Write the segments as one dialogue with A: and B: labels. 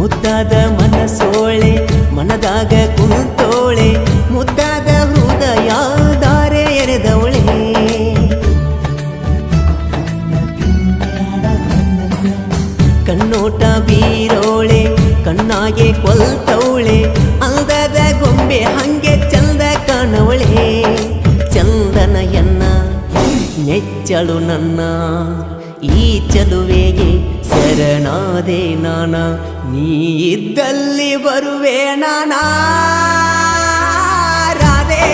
A: ಮುದ್ದಾದ ಮನಸೋಳೆ ಮನದಾಗ ಕುಂತೋಳೆ, ಮುದ್ದಾದ ಹೃದಯ ದಾರೆ ಎರೆದವಳೆ. ಕಣ್ಣೋಟ ಬೀರೋಳೆ, ಕಣ್ಣಾಗೆ ಕೊಲ್ತವಳೆ, ಅಂದದ ಗೊಂಬೆ ಹಂಗೆ ಚಂದ ಕಾಣವಳೆ. ಚಂದನಯನ್ನ ನೆಚ್ಚಳು ನನ್ನ, ಈ ಚಲುವೆಗೆ ಶರಣಾದೆ ನಾನ ನೀ ಇದ್ದಲ್ಲಿ ಬರುವೆ ನಾನಾ? ರಾಧೆ,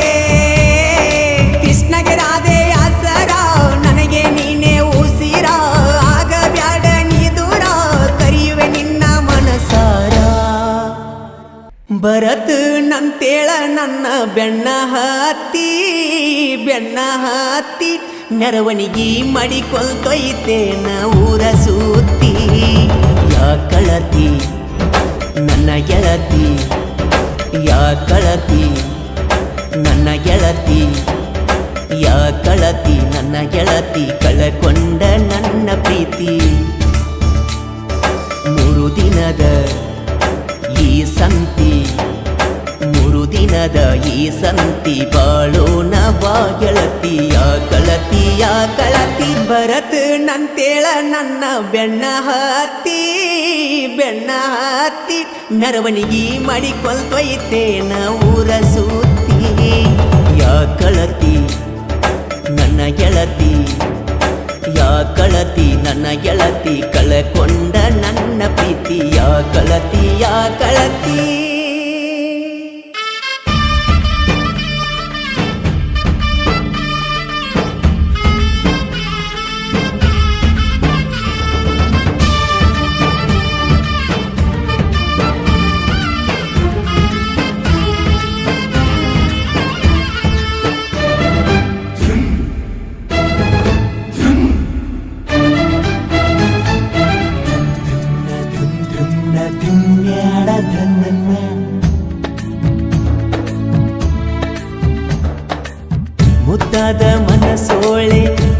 A: ಕೃಷ್ಣಗೆ ರಾಧೆ ಆಸರ. ನನಗೆ ನೀನೇ ಉಸಿರ. ಆಗ ಬ್ಯಾಡ ನೀ ದೂರ. ಕರೆಯುವೆ ನಿನ್ನ ಮನಸಾರ. ಬರತ್ ನಂತೇಳ ನನ್ನ ಬೆಣ್ಣ ಹತ್ತಿ ಬೆಣ್ಣ ಹತ್ತಿ ನೆರವಣಿಗೆ ಮಡಿಕೊಳ್ತೊಯ್ತೇನ ಊರ ಸುತ್ತಿ ಯಾ ಕಳತಿ, ನನ್ನ ಗೆಳತಿ, ಯಾ ಕಳತಿ, ನನ್ನ ಗೆಳತಿ, ಯಾ ಕಳತಿ, ನನ್ನ ಗೆಳತಿ, ಕಳಕೊಂಡ ನನ್ನ ಪ್ರೀತಿ. ಮೂರು ದಿನದ ಈ ಸಂತಿ ದಿನದ ಈ ಸಂತಿ ಬಾಳೋಣ ಬಾ ಗೆಳತಿಯ ಕಳತಿಯ ಕಳತಿ ಬರತ್ ನಂತೇಳ ನನ್ನ ಬೆಣ್ಣ ಹತ್ತಿ ಬೆಣ್ಣ ಹತ್ತಿ, ಮೆರವಣಿಗೆ ಮಾಡಿಕೊಳ್ತೊಯ್ತೇನ ಊರ ಸೂತಿ ಯಾ ಕಳತಿ, ನನ್ನ ಗೆಳತಿ, ಯಾ ಕಳತಿ, ನನ್ನ ಗೆಳತಿ ಕಳಕೊಂಡ ನನ್ನ ಪ್ರೀತಿ. ಯಾ ಕಳತಿ ಯಾ ಕಳತಿ.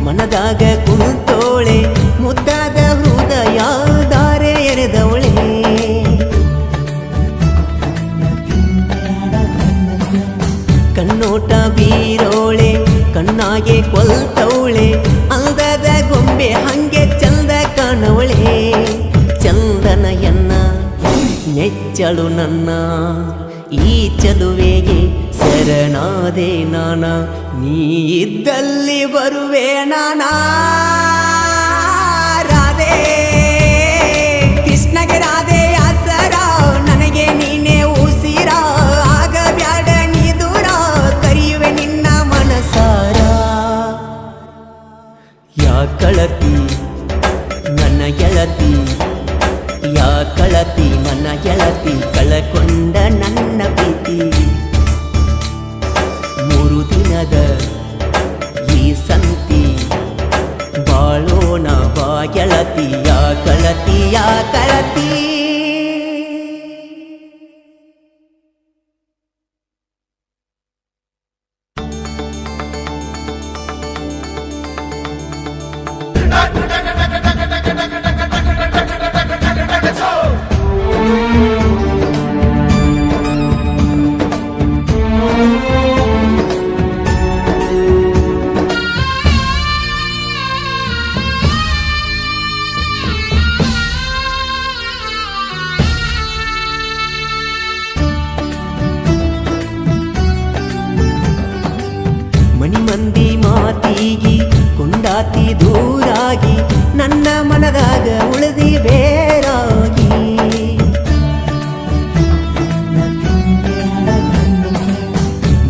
A: ಮನದಾಗ ಕುಂತೋಳೆ, ಮುದ್ದಾದ ಹೃದಯ ದಾರೆ ಎರೆದವಳೆ. ಕಣ್ಣೋಟ ಬೀರೋಳೆ, ಕಣ್ಣಾಗೆ ಕೊಲ್ತವಳೆ, ಅಂದದ ಗೊಂಬೆ ಹಂಗೆ ಚಂದ ಕಾಣವಳೆ. ಚಂದನಯನ್ನ ನೆಚ್ಚಳು ನನ್ನ, ಈ ಚಲುವೆಗೆ ಶರಣಾದೆ ನಾನ ನೀ ಇದ್ದಲ್ಲಿ ಬರುವೆ ನಾನ. ರಾಧೆ, ಕೃಷ್ಣಗೆ ರಾಧೆ ನನಗೆ ನೀನೇ ಉಸಿರ. ಆಗ ಬ್ಯಾಡ ನೀ ದೂರ ಕರೆಯುವೆ ನಿನ್ನ ಮನಸಾರ. ಯಾ ಕಳತಿ ನನ್ನ ಗೆಳತಿ, ಯಾ ಕಳತಿ ನನ್ನ ಗೆಳತಿ, ಕಳಕೊಂಡ ನನ್ನ ಪ್ರೀತಿ. ಮೂರು ದಿನದ ಈ ಸಂತಿ ಬಾಳೋಣ ಬಾ ಗೆಳತಿ ಯಾ ಕಳತಿ ಕೊಂಡಾತಿ ದೂರಾಗಿ ನನ್ನ ಮನದಾಗ ಉಳಿದಿ ಬೇರಾಗಿ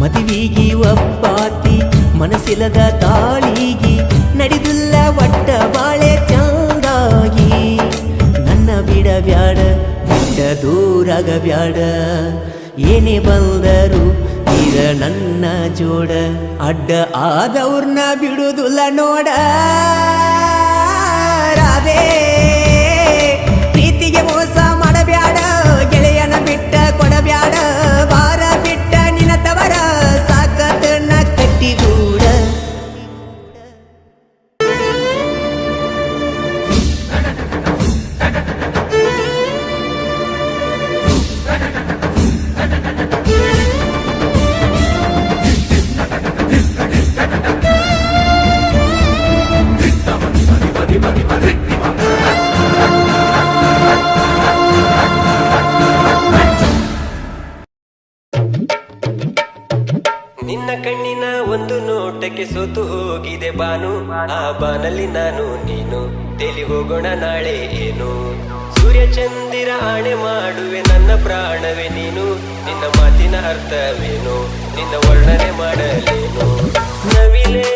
A: ಮದುವಿಗಿ ಒಪ್ಪಾತಿ ಮನಸ್ಸಿಲ್ಲದ ತಾಳಿಗಿ ನಡೆದಿಲ್ಲ ಒಟ್ಟ ಬಾಳೆ ಚಂದಾಗಿ ನನ್ನ ಬಿಡ ಬ್ಯಾಡ ಬಿಟ್ಟ ದೂರಾಗ ಬ್ಯಾಡ ಏನೇ ಬಂದರು ಈಗ ನನ್ನ ಜೋಡ ಅಡ್ಡ ಆದವ್ರನ್ನ ಬಿಡುದಿಲ್ಲ ನೋಡ. ರಾಧೆ.
B: ನೋಟಕ್ಕೆ ಸೋತು ಹೋಗಿದೆ ಬಾನು. ಆ ಬಾನಲ್ಲಿ ನಾನು, ನೀನು. ತೆಲಿ ಹೋಗೋಣ ನಾಳೆ ಏನು? ಸೂರ್ಯ ಚಂದಿರ ಆಣೆ ಮಾಡುವೆ, ನನ್ನ ಪ್ರಾಣವೇ ನೀನು. ನಿನ್ನ ಮಾತಿನ ಅರ್ಥವೇನು? ನಿನ್ನ ವರ್ಣನೆ ಮಾಡಲೇನು? ನವಿಲೇ